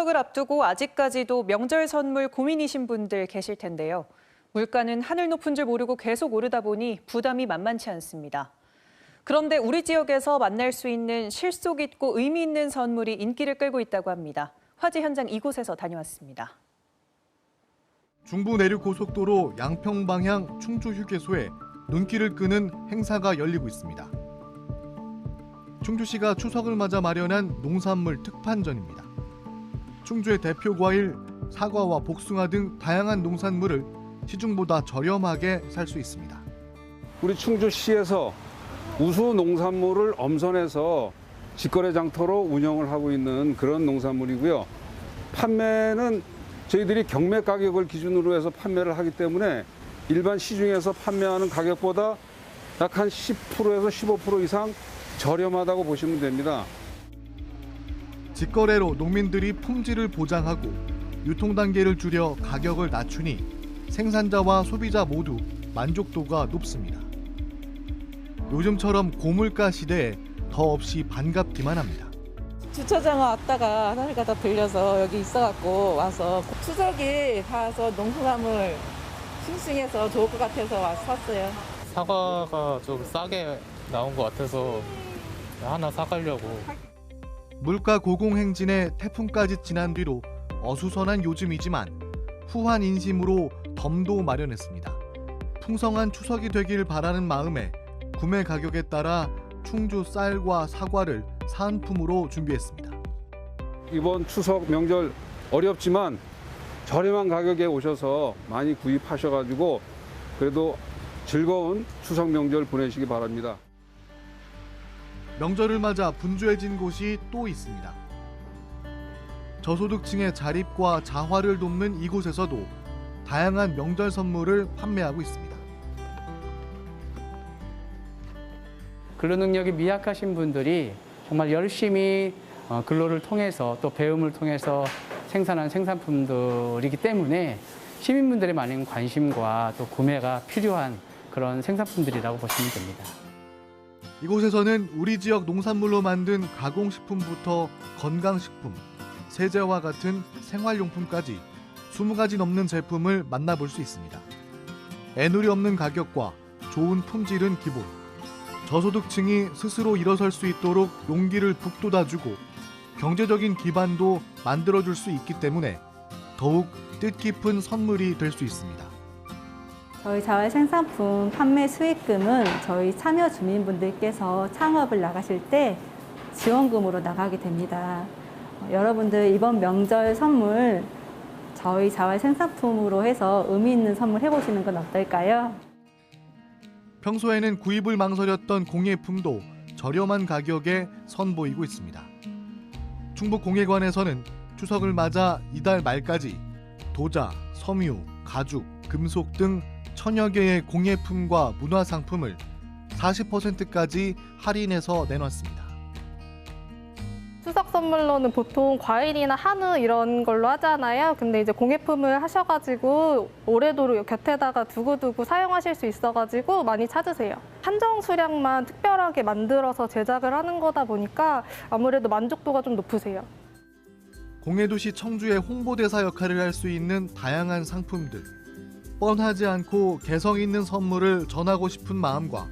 추석을 앞두고 아직까지도 명절 선물 고민이신 분들 계실 텐데요. 물가는 하늘 높은 줄 모르고 계속 오르다 보니 부담이 만만치 않습니다. 그런데 우리 지역에서 만날 수 있는 실속 있고 의미 있는 선물이 인기를 끌고 있다고 합니다. 화재 현장 이곳에서 다녀왔습니다. 중부 내륙 고속도로 양평 방향 충주 휴게소에 눈길을 끄는 행사가 열리고 있습니다. 충주시가 추석을 맞아 마련한 농산물 특판전입니다. 충주의 대표 과일 사과와 복숭아 등 다양한 농산물을 시중보다 저렴하게 살 수 있습니다. 우리 충주시에서 우수 농산물을 엄선해서 직거래 장터로 운영을 하고 있는 그런 농산물이고요. 판매는 저희들이 경매 가격을 기준으로 해서 판매를 하기 때문에 일반 시중에서 판매하는 가격보다 약 한 10%에서 15% 이상 저렴하다고 보시면 됩니다. 직거래로 농민들이 품질을 보장하고 유통 단계를 줄여 가격을 낮추니 생산자와 소비자 모두 만족도가 높습니다. 요즘처럼 고물가 시대에 더 없이 반갑기만 합니다. 주차장 왔다가 하늘 가다 들려서 여기 있어갖고 와서 추석에 가서 농수산물 싱싱해서 좋을 것 같아서 와서 샀어요. 사과가 좀 싸게 나온 것 같아서 하나 사가려고 물가 고공행진에 태풍까지 지난 뒤로 어수선한 요즘이지만 후한 인심으로 덤도 마련했습니다. 풍성한 추석이 되길 바라는 마음에 구매 가격에 따라 충주 쌀과 사과를 사은품으로 준비했습니다. 이번 추석 명절 어렵지만 저렴한 가격에 오셔서 많이 구입하셔가지고 그래도 즐거운 추석 명절 보내시기 바랍니다. 명절을 맞아 분주해진 곳이 또 있습니다. 저소득층의 자립과 자활을 돕는 이곳에서도 다양한 명절 선물을 판매하고 있습니다. 근로 능력이 미약하신 분들이 정말 열심히 어, 근로를 통해서 또 배움을 통해서 생산한 생산품들이기 때문에 시민분들의 많은 관심과 또 구매가 필요한 그런 생산품들이라고 보시면 됩니다. 이곳에서는 우리 지역 농산물로 만든 가공식품부터 건강식품, 세제와 같은 생활용품까지 20가지 넘는 제품을 만나볼 수 있습니다. 애누리 없는 가격과 좋은 품질은 기본. 저소득층이 스스로 일어설 수 있도록 용기를 북돋아주고 경제적인 기반도 만들어줄 수 있기 때문에 더욱 뜻깊은 선물이 될 수 있습니다. 저희 자활 생산품 판매 수익금은 저희 참여 주민분들께서 창업을 나가실 때 지원금으로 나가게 됩니다. 어, 여러분들 이번 명절 선물 저희 자활 생산품으로 해서 의미 있는 선물 해보시는 건 어떨까요? 평소에는 구입을 망설였던 공예품도 저렴한 가격에 선보이고 있습니다. 충북공예관에서는 추석을 맞아 이달 말까지 도자, 섬유, 가죽, 금속 등 천여 개의 공예품과 문화상품을 40%까지 할인해서 내놨습니다. 추석 선물로는 보통 과일이나 한우 이런 걸로 하잖아요. 근데 이제 공예품을 하셔가지고 오래도록 곁에다가 두고두고 사용하실 수 있어가지고 많이 찾으세요. 한정 수량만 특별하게 만들어서 제작을 하는 거다 보니까 아무래도 만족도가 좀 높으세요. 공예도시 청주의 홍보대사 역할을 할 수 있는 다양한 상품들. 뻔하지 않고 개성 있는 선물을 전하고 싶은 마음과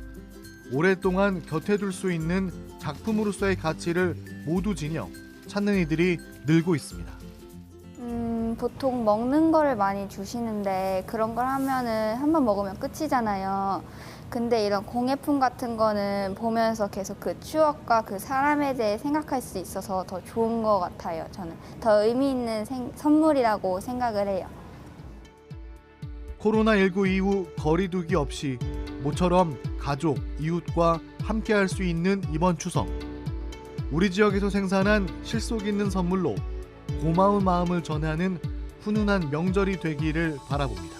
오랫동안 곁에 둘 수 있는 작품으로서의 가치를 모두 지녀 찾는 이들이 늘고 있습니다. 음, 보통 먹는 거를 많이 주시는데 그런 걸 하면은 한 번 먹으면 끝이잖아요. 근데 이런 공예품 같은 거는 보면서 계속 그 추억과 그 사람에 대해 생각할 수 있어서 더 좋은 것 같아요. 저는 더 의미 있는 생- 선물이라고 생각을 해요. 코로나19 이후 거리두기 없이 모처럼 가족, 이웃과 함께할 수 있는 이번 추석. 우리 지역에서 생산한 실속 있는 선물로 고마운 마음을 전하는 훈훈한 명절이 되기를 바라봅니다.